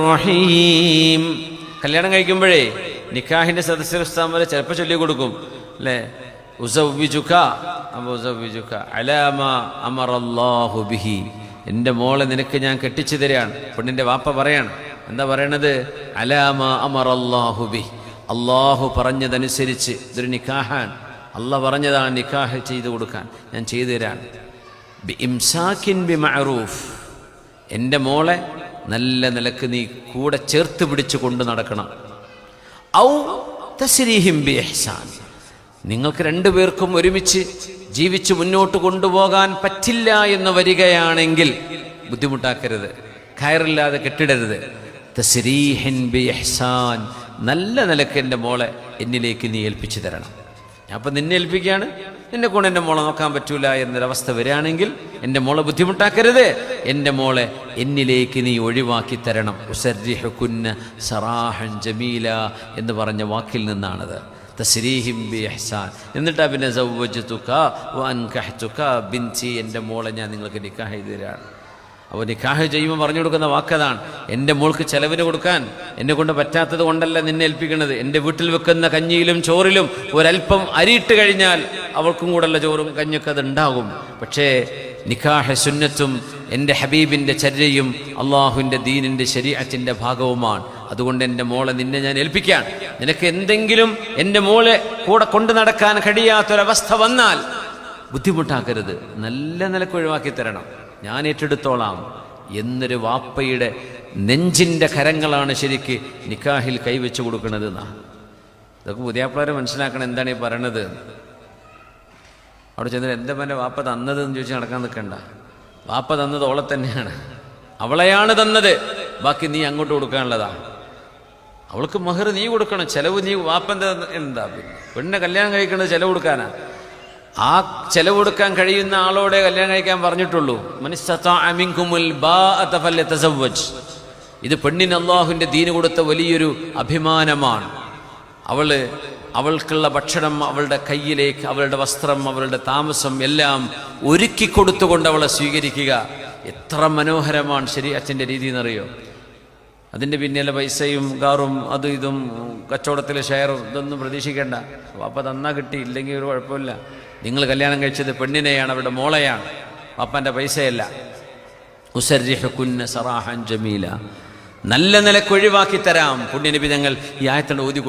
റഹീം. കല്യാണം കഴിക്കുമ്പോഴേ നിക്കാഹിന്റെ സദസ്യസ്ഥാൻ വരെ ചിലപ്പോൾ ചൊല്ലി കൊടുക്കും അല്ലേ? എന്റെ ബിഹി. മോളെ നിനക്ക് ഞാൻ കെട്ടിച്ചു തരികയാണ് പെണ്ണിന്റെ വാപ്പ പറയാണ്. എന്താ പറയണത്? അലാമ അമറല്ലാഹു ബിഹി. അള്ളാഹു പറഞ്ഞതനുസരിച്ച് ഇതൊരു നിക്കാഹാൻ അല്ല പറഞ്ഞതാണ് നിക്കാഹ് ചെയ്തു കൊടുക്കാൻ. ഞാൻ ചെയ്തു മഅറൂഫ്. എന്റെ മോളെ നല്ല നിലയ്ക്ക് നീ കൂടെ ചേർത്ത് പിടിച്ച് കൊണ്ട് നടക്കണം. ഔ തസ്രീഹിം ബി ഇഹ്സാൻ നിങ്ങൾക്ക് രണ്ടുപേർക്കും ഒരുമിച്ച് ജീവിച്ച് മുന്നോട്ട് കൊണ്ടുപോകാൻ പറ്റില്ല എന്ന് വരികയാണെങ്കിൽ ബുദ്ധിമുട്ടാക്കരുത്. കയറില്ലാതെ കെട്ടിടരുത്. തസ്രീഹിൻ ബി നല്ല നിലയ്ക്ക് എന്റെ മോളെ എന്നിലേക്ക് നീ ഏൽപ്പിച്ചു തരണം. അപ്പം നിന്നെ ഏൽപ്പിക്കുകയാണ്. നിന്നെ കൊണ്ട് എന്റെ മോളെ നോക്കാൻ പറ്റൂല എന്നൊരവസ്ഥ വരികയാണെങ്കിൽ എന്റെ മോളെ ബുദ്ധിമുട്ടാക്കരുത്. എന്റെ മോളെ എന്നിലേക്ക് നീ ഒഴിവാക്കി തരണം. സറാഹൻ ജമീല എന്ന് പറഞ്ഞ വാക്കിൽ നിന്നാണത്. ബി എന്നിട്ടാ പിന്നെ വൻകഹ്തുക ബിൻസി എന്റെ മോളെ ഞാൻ നിങ്ങൾക്ക് നിക്കാഹ് ചെയ്തു തരാണ് അപ്പോൾ നിക്കാഹ് ചെയ്യുമ്പോൾ പറഞ്ഞു കൊടുക്കുന്ന വാക്കതാണ്. എന്റെ മോൾക്ക് ചെലവിന് കൊടുക്കാൻ എന്നെ കൊണ്ട് പറ്റാത്തത് കൊണ്ടല്ല നിന്നെ ഏൽപ്പിക്കുന്നത് എന്റെ വീട്ടിൽ വെക്കുന്ന കഞ്ഞിയിലും ചോറിലും ഒരല്പം അരിയിട്ട് കഴിഞ്ഞാൽ അവൾക്കും കൂടെയുള്ള ചോറും കഞ്ഞൊക്കെ അത് ഉണ്ടാകും പക്ഷേ നിക്കാഹ് സുന്നത്തും എന്റെ ഹബീബിന്റെ ചര്യയും അള്ളാഹുവിന്റെ ദീനിന്റെ ശരീരത്തിന്റെ ഭാഗവുമാണ്. അതുകൊണ്ട് എന്റെ മോളെ നിന്നെ ഞാൻ ഏൽപ്പിക്കാൻ. നിനക്ക് എന്തെങ്കിലും എന്റെ മോളെ കൂടെ കൊണ്ടു നടക്കാൻ കഴിയാത്തൊരവസ്ഥ വന്നാൽ ബുദ്ധിമുട്ടാക്കരുത്. നല്ല നിലയ്ക്ക് ഒഴിവാക്കി തരണം. ഞാൻ ഏറ്റെടുത്തോളാം. എന്നൊരു വാപ്പയുടെ നെഞ്ചിന്റെ കരങ്ങളാണ് ശരിക്ക് നിക്കാഹിൽ കൈവച്ച് കൊടുക്കുന്നത് എന്നാണ് ഇതൊക്കെ പുതിയാപ്പിളരെ മനസ്സിലാക്കണം എന്താണ് ഈ പറയണത്. അവിടെ ചെന്നിട്ട് എന്താ എന്റെ വാപ്പ തന്നത് എന്ന് ചോദിച്ച് നടക്കാൻ നിൽക്കണ്ട. വാപ്പ തന്നത് ഓളെ തന്നെയാണ്. അവളെയാണ് തന്നത്. ബാക്കി നീ അങ്ങോട്ട് കൊടുക്കാനുള്ളതാ. അവൾക്ക് മഹർ നീ കൊടുക്കണം ചെലവ് നീ വാപ്പന്റെ എന്താ പിന്നെ? പെണ്ണിനെ കല്യാണം കഴിക്കുന്നത് ചെലവ് കൊടുക്കാനാ. ആ ചെലവ് കൊടുക്കാൻ കഴിയുന്ന ആളോടെ കല്യാണം കഴിക്കാൻ പറഞ്ഞിട്ടുള്ളൂ. ഫല്യതസവ്വജ്. ഇത് പെണ്ണിന് അള്ളാഹുവിന്റെ ദീന് കൊടുത്ത വലിയൊരു അഭിമാനമാണ്. അവൾ അവൾക്കുള്ള ഭക്ഷണം അവളുടെ കയ്യിലേക്ക് അവളുടെ വസ്ത്രം അവളുടെ താമസം എല്ലാം ഒരുക്കി കൊടുത്തുകൊണ്ട് അവളെ സ്വീകരിക്കുക എത്ര മനോഹരമാണ് ശരി അച്ഛന്റെ രീതി എന്നറിയോ? അതിന്റെ പിന്നിലെ പൈസയും കാറും അതും ഇതും കച്ചവടത്തിലെ ഷെയറും ഇതൊന്നും പ്രതീക്ഷിക്കേണ്ട. വാപ്പ തന്നാ കിട്ടി ഇല്ലെങ്കിൽ ഒരു കുഴപ്പമില്ല. നിങ്ങൾ കല്യാണം കഴിച്ചത് പെണ്ണിനെയാണ് അവരുടെ മോളെയാണ്. വാപ്പന്റെ പൈസയല്ല. ഉസർരിഹുക്കുന്ന സറാഹൻ ജമീല. നല്ല നിലയ്ക്ക് ഒഴിവാക്കി തരാം. പുണ്യനിബിതങ്ങൾ ഈ ആയത്തോട് ഓതി